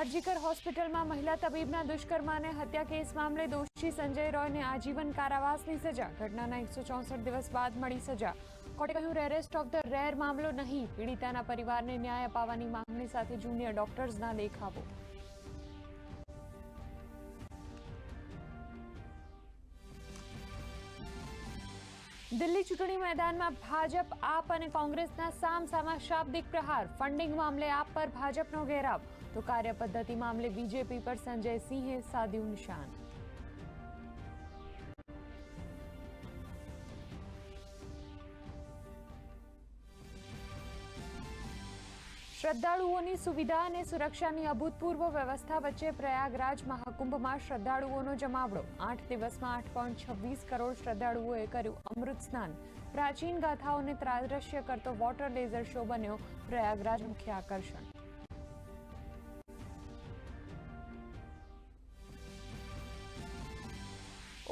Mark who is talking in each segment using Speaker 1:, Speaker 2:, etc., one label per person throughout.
Speaker 1: આરજીકર હોસ્પિટલમાં મહિલા તબીબના દુષ્કર્મ અને હત્યા કેસ મામલે દોષી સંજય રોયને આજીવન કારાવાસની સજા. ઘટનાના એકસો ચોસઠ દિવસ બાદ મળી સજા. કોર્ટે કહ્યું, રેરેસ્ટ ઓફ ધ રેર મામલો નહીં. પીડિતાના પરિવારને ન્યાય અપાવવાની માંગણી સાથે જુનિયર ડોક્ટર્સના દેખાવો. દિલ્હી ચૂંટણી મેદાનમાં ભાજપ આપ અને કોંગ્રેસના સામસામા શાબ્દિક પ્રહાર. ફંડિંગ મામલે આપ પર ભાજપનો ઘેરાવ. તો કાર્યપદ્ધતિ મામલે બીજેપી પર સંજય સિંહે સાધ્યું નિશાન. શ્રદ્ધાળુઓની સુવિધા અને સુરક્ષાની અભૂતપૂર્વ વ્યવસ્થા વચ્ચે પ્રયાગરાજ મહાકુંભમાં શ્રદ્ધાળુઓનો જમાવડો. આઠ દિવસમાં આઠ પોઈન્ટ છવ્વીસ કરોડ શ્રદ્ધાળુઓએ કર્યું અમૃત સ્નાન. પ્રાચીન ગાથાઓને ત્રાદ્રશ્ય કરતો વોટર લેઝર શો બન્યો પ્રયાગરાજ મુખ્ય આકર્ષણ.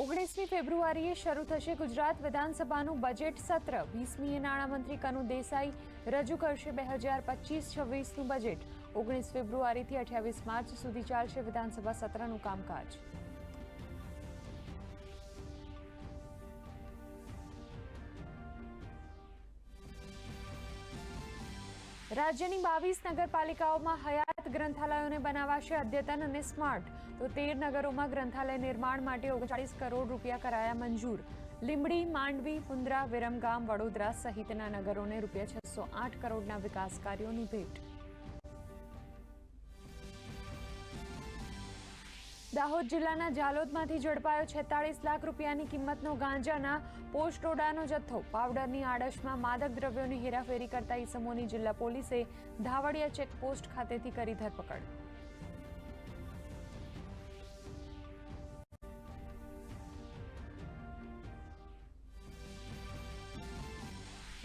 Speaker 1: ઓગણીસમી ફેબ્રુઆરીએ શરૂ થશે ગુજરાત વિધાનસભાનું બજેટ સત્ર. વીસમીએ નાણામંત્રી કનુ દેસાઈ રજૂ કરશે બે હજાર પચીસ છવ્વીસનું બજેટ. ઓગણીસ ફેબ્રુઆરીથી અઠ્યાવીસ માર્ચ સુધી ચાલશે વિધાનસભા સત્રનું કામકાજ. રાજ્યની બાવીસ નગરપાલિકાઓમાં હયાત ગ્રંથાલયોને બનાવાશે અદ્યતન અને સ્માર્ટ. તો તેર નગરોમાં ગ્રંથાલય નિર્માણ માટે ઓગણચાળીસ કરોડ રૂપિયા કરાયા મંજૂર. લીંબડી, માંડવી મુન્દ્રા વિરમગામ, વડોદરા સહિતના નગરોને રૂપિયા છસો આઠ કરોડના વિકાસ કાર્યોની ભેટ. દાહોદ જિલ્લાના જાલોદમાંથી ઝડપાયો છેતાળીસ લાખ રૂપિયાની કિંમતનો ગાંજાના પોસ્ટોડાનો જથ્થો. પાવડરની આડશમાં માદક દ્રવ્યોની હેરાફેરી કરતા ઈસમોની જિલ્લા પોલીસે ધાવડિયા ચેકપોસ્ટ ખાતેથી કરી ધરપકડ.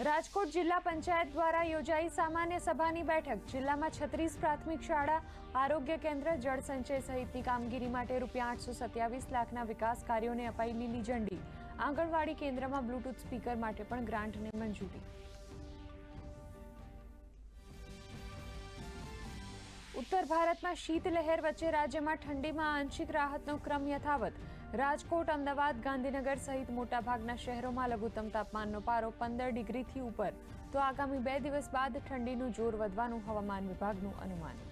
Speaker 1: રાજકોટ જિલ્લા પંચાયત દ્વારા યોજાઈ સામાન્ય સભાની બેઠક. જિલ્લામાં છત્રીસ પ્રાથમિક શાળા, આરોગ્ય કેન્દ્ર જળસંચય સહિતની કામગીરી માટે રૂપિયા આઠસો સત્યાવીસ લાખના વિકાસ કાર્યોને અપાઈ લીલી ઝંડી. આંગણવાડી કેન્દ્રમાં બ્લૂટૂથ સ્પીકર માટે પણ ગ્રાન્ટને મંજૂરી. ઉત્તર ભારતમાં શીતલહેર વચ્ચે રાજ્યમાં ઠંડીમાં આંશિક રાહતનો ક્રમ યથાવત. રાજકોટ, અમદાવાદ, ગાંધીનગર સહિત મોટાભાગના શહેરોમાં લઘુત્તમ તાપમાનનો પારો પંદર ડિગ્રીથી ઉપર. તો આગામી બે દિવસ બાદ ઠંડીનું જોર વધવાનું હવામાન વિભાગનું અનુમાન.